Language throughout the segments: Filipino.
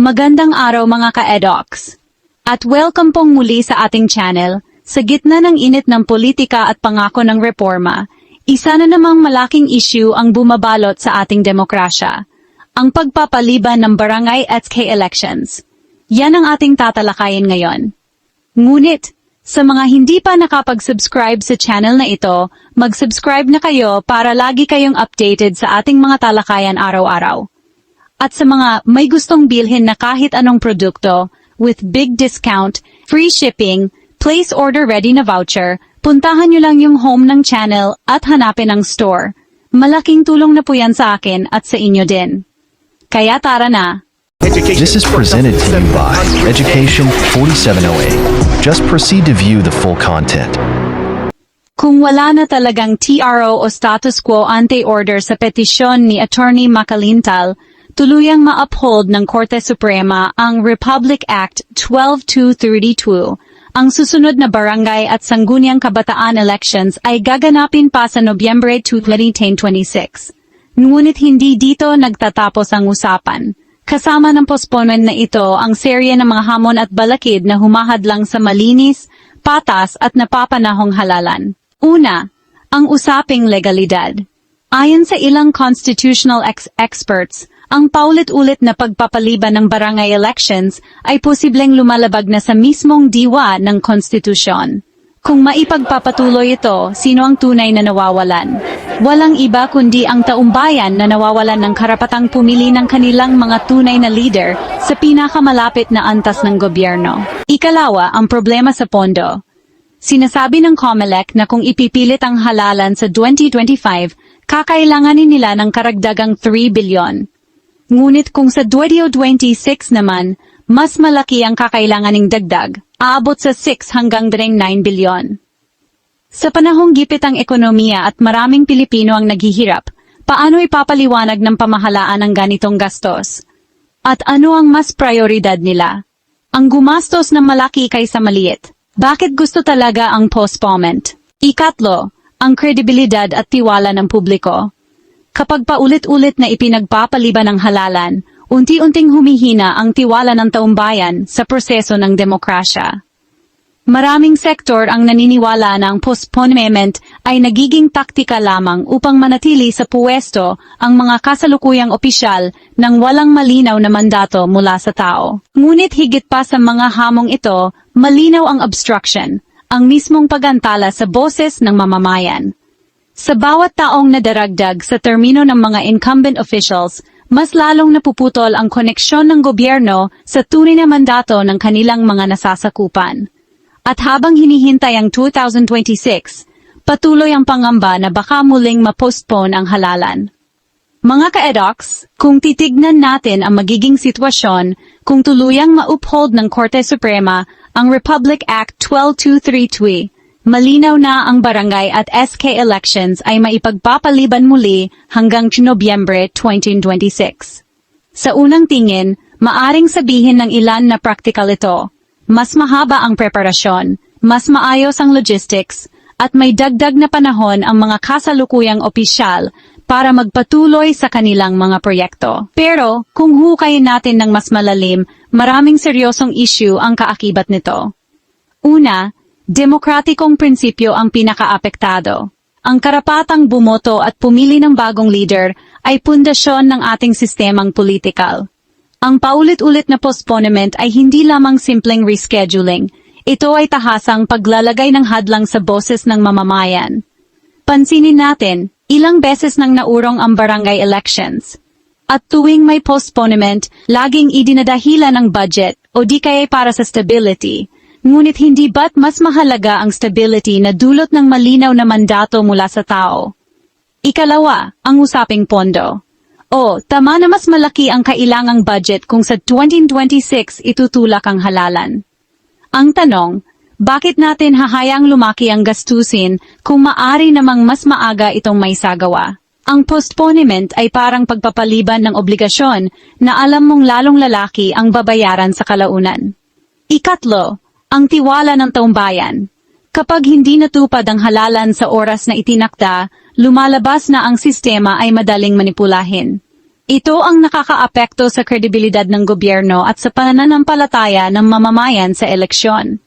Magandang araw mga ka-edocs. At welcome pong muli sa ating channel. Sa gitna ng init ng politika at pangako ng reforma, isa na namang malaking issue ang bumabalot sa ating demokrasya. Ang pagpapaliban ng barangay at SK elections. Yan ang ating tatalakayin ngayon. Ngunit, sa mga hindi pa nakapag-subscribe sa channel na ito, mag-subscribe na kayo para lagi kayong updated sa ating mga talakayan araw-araw. At sa mga may gustong bilhin na kahit anong produkto, with big discount, free shipping, place order ready na voucher, puntahan nyo lang yung home ng channel at hanapin ang store. Malaking tulong na po yan sa akin at sa inyo din. Kaya tara na! This is presented to you by Education 4708. Just proceed to view the full content. Kung wala na talagang TRO o status quo ante-order sa petisyon ni Attorney Makalintal, tuluyang ma-uphold ng Korte Suprema ang Republic Act 12232. Ang susunod na barangay at sangguniang kabataan elections ay gaganapin pa sa Nobyembre 2, 2026. Ngunit hindi dito nagtatapos ang usapan. Kasama ng postponement na ito ang serye ng mga hamon at balakid na humahadlang sa malinis, patas at napapanahong halalan. Una, ang usaping legalidad. Ayon sa ilang constitutional ex- experts, ang paulit-ulit na pagpapaliban ng barangay elections ay posibleng lumalabag na sa mismong diwa ng konstitusyon. Kung maipagpapatuloy ito, sino ang tunay na nawawalan? Walang iba kundi ang taumbayan na nawawalan ng karapatang pumili ng kanilang mga tunay na leader sa pinakamalapit na antas ng gobyerno. Ikalawa, ang problema sa pondo. Sinasabi ng COMELEC na kung ipipilit ang halalan sa 2025, kakailanganin nila ng karagdagang 3 bilyon. Ngunit kung sa 2026 naman, mas malaki ang kakailanganing dagdag, aabot sa 6 hanggang 9 bilyon. Sa panahong gipit ang ekonomiya at maraming Pilipino ang naghihirap, paano ipapaliwanag ng pamahalaan ang ganitong gastos? At ano ang mas prioridad nila? Ang gumastos na malaki kaysa maliit. Bakit gusto talaga ang postponement? Ikatlo, ang kredibilidad at tiwala ng publiko. Kapag paulit-ulit na ipinagpapaliban ng halalan, unti-unting humihina ang tiwala ng taumbayan sa proseso ng demokrasya. Maraming sektor ang naniniwala na ang postponement ay nagiging taktika lamang upang manatili sa puwesto ang mga kasalukuyang opisyal ng walang malinaw na mandato mula sa tao. Ngunit higit pa sa mga hamong ito, malinaw ang obstruction, ang mismong pagantala sa boses ng mamamayan. Sa bawat taong nadaragdag sa termino ng mga incumbent officials, mas lalong napuputol ang koneksyon ng gobyerno sa tunay na mandato ng kanilang mga nasasakupan. At habang hinihintay ang 2026, patuloy ang pangamba na baka muling ma-postpone ang halalan. Mga ka-edocs, kung titignan natin ang magiging sitwasyon kung tuluyang ma-uphold ng Korte Suprema ang Republic Act 12232, malinaw na ang barangay at SK elections ay maipagpapaliban muli hanggang Nobyembre 2026. Sa unang tingin, maaring sabihin ng ilan na practical ito. Mas mahaba ang preparasyon, mas maayos ang logistics, at may dagdag na panahon ang mga kasalukuyang opisyal para magpatuloy sa kanilang mga proyekto. Pero, kung hukayin natin ng mas malalim, maraming seryosong issue ang kaakibat nito. Una, demokratikong prinsipyo ang pinakaapektado. Ang karapatang bumoto at pumili ng bagong leader ay pundasyon ng ating sistemang politikal. Ang paulit-ulit na postponement ay hindi lamang simpleng rescheduling. Ito ay tahasang paglalagay ng hadlang sa boses ng mamamayan. Pansinin natin, ilang beses nang naurong ang barangay elections. At tuwing may postponement, laging idinadahilan ang budget o di kaya para sa stability. Ngunit hindi ba't mas mahalaga ang stability na dulot ng malinaw na mandato mula sa tao? Ikalawa, ang usaping pondo. O, tama na mas malaki ang kailangang budget kung sa 2026 itutulak ang halalan. Ang tanong, bakit natin hahayang lumaki ang gastusin kung maari namang mas maaga itong may sagawa? Ang postponement ay parang pagpapaliban ng obligasyon na alam mong lalong lalaki ang babayaran sa kalaunan. Ikatlo, ang tiwala ng taumbayan. Kapag hindi natupad ang halalan sa oras na itinakda, lumalabas na ang sistema ay madaling manipulahin. Ito ang nakakaapekto sa kredibilidad ng gobyerno at sa pananampalataya ng mamamayan sa eleksyon.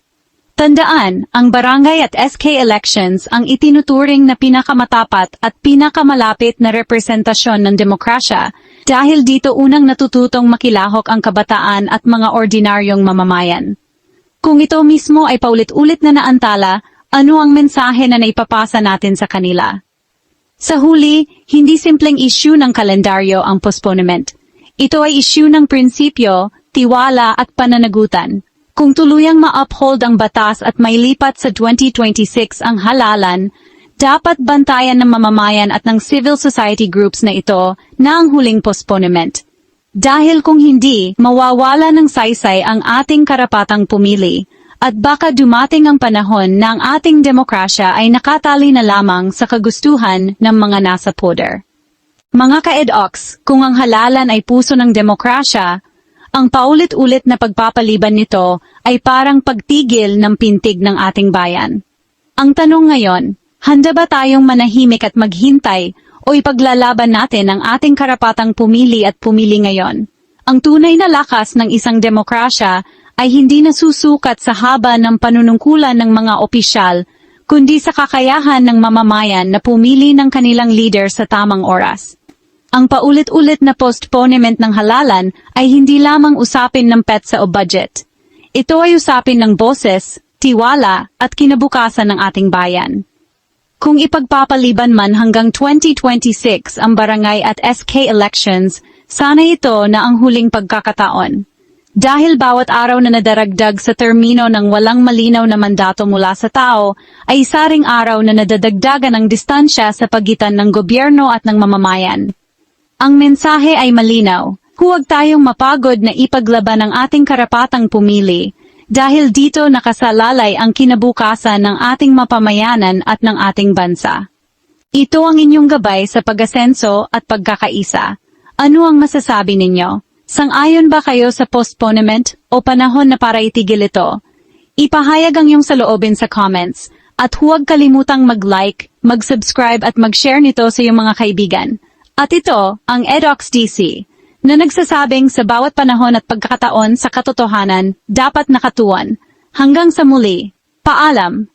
Tandaan, ang barangay at SK elections ang itinuturing na pinakamatapat at pinakamalapit na representasyon ng demokrasya dahil dito unang natututong makilahok ang kabataan at mga ordinaryong mamamayan. Kung ito mismo ay paulit-ulit na naantala, ano ang mensahe na naipapasa natin sa kanila? Sa huli, hindi simpleng issue ng kalendaryo ang postponement. Ito ay issue ng prinsipyo, tiwala at pananagutan. Kung tuluyang ma-uphold ang batas at may lipat sa 2026 ang halalan, dapat bantayan ng mamamayan at ng civil society groups na ito na ang huling postponement. Dahil kung hindi, mawawala ng saysay ang ating karapatang pumili, at baka dumating ang panahon na ang ating demokrasya ay nakatali na lamang sa kagustuhan ng mga nasa poder. Mga ka-EDOX, kung ang halalan ay puso ng demokrasya, ang paulit-ulit na pagpapaliban nito ay parang pagtigil ng pintig ng ating bayan. Ang tanong ngayon, handa ba tayong manahimik at maghintay o ipaglalaban natin ang ating karapatang pumili at pumili ngayon? Ang tunay na lakas ng isang demokrasya ay hindi nasusukat sa haba ng panunungkulan ng mga opisyal, kundi sa kakayahan ng mamamayan na pumili ng kanilang leader sa tamang oras. Ang paulit-ulit na postponement ng halalan ay hindi lamang usapin ng petsa o budget. Ito ay usapin ng boses, tiwala, at kinabukasan ng ating bayan. Kung ipagpapaliban man hanggang 2026 ang barangay at SK elections, sana ito na ang huling pagkakataon. Dahil bawat araw na nadaragdag sa termino ng walang malinaw na mandato mula sa tao, ay isa ring araw na nadadagdagan ng distansya sa pagitan ng gobyerno at ng mamamayan. Ang mensahe ay malinaw. Huwag tayong mapagod na ipaglaban ang ating karapatang pumili, dahil dito nakasalalay ang kinabukasan ng ating mapamayanan at ng ating bansa. Ito ang inyong gabay sa pag-asenso at pagkakaisa. Ano ang masasabi ninyo? Sang-ayon ba kayo sa postponement o panahon na para itigil ito? Ipahayag ang iyong saloobin sa comments at huwag kalimutang mag-like, mag-subscribe at mag-share nito sa iyong mga kaibigan. At ito, ang EDOX DC, na nagsasabing sa bawat panahon at pagkakataon sa katotohanan, dapat nakatuon. Hanggang sa muli, paalam!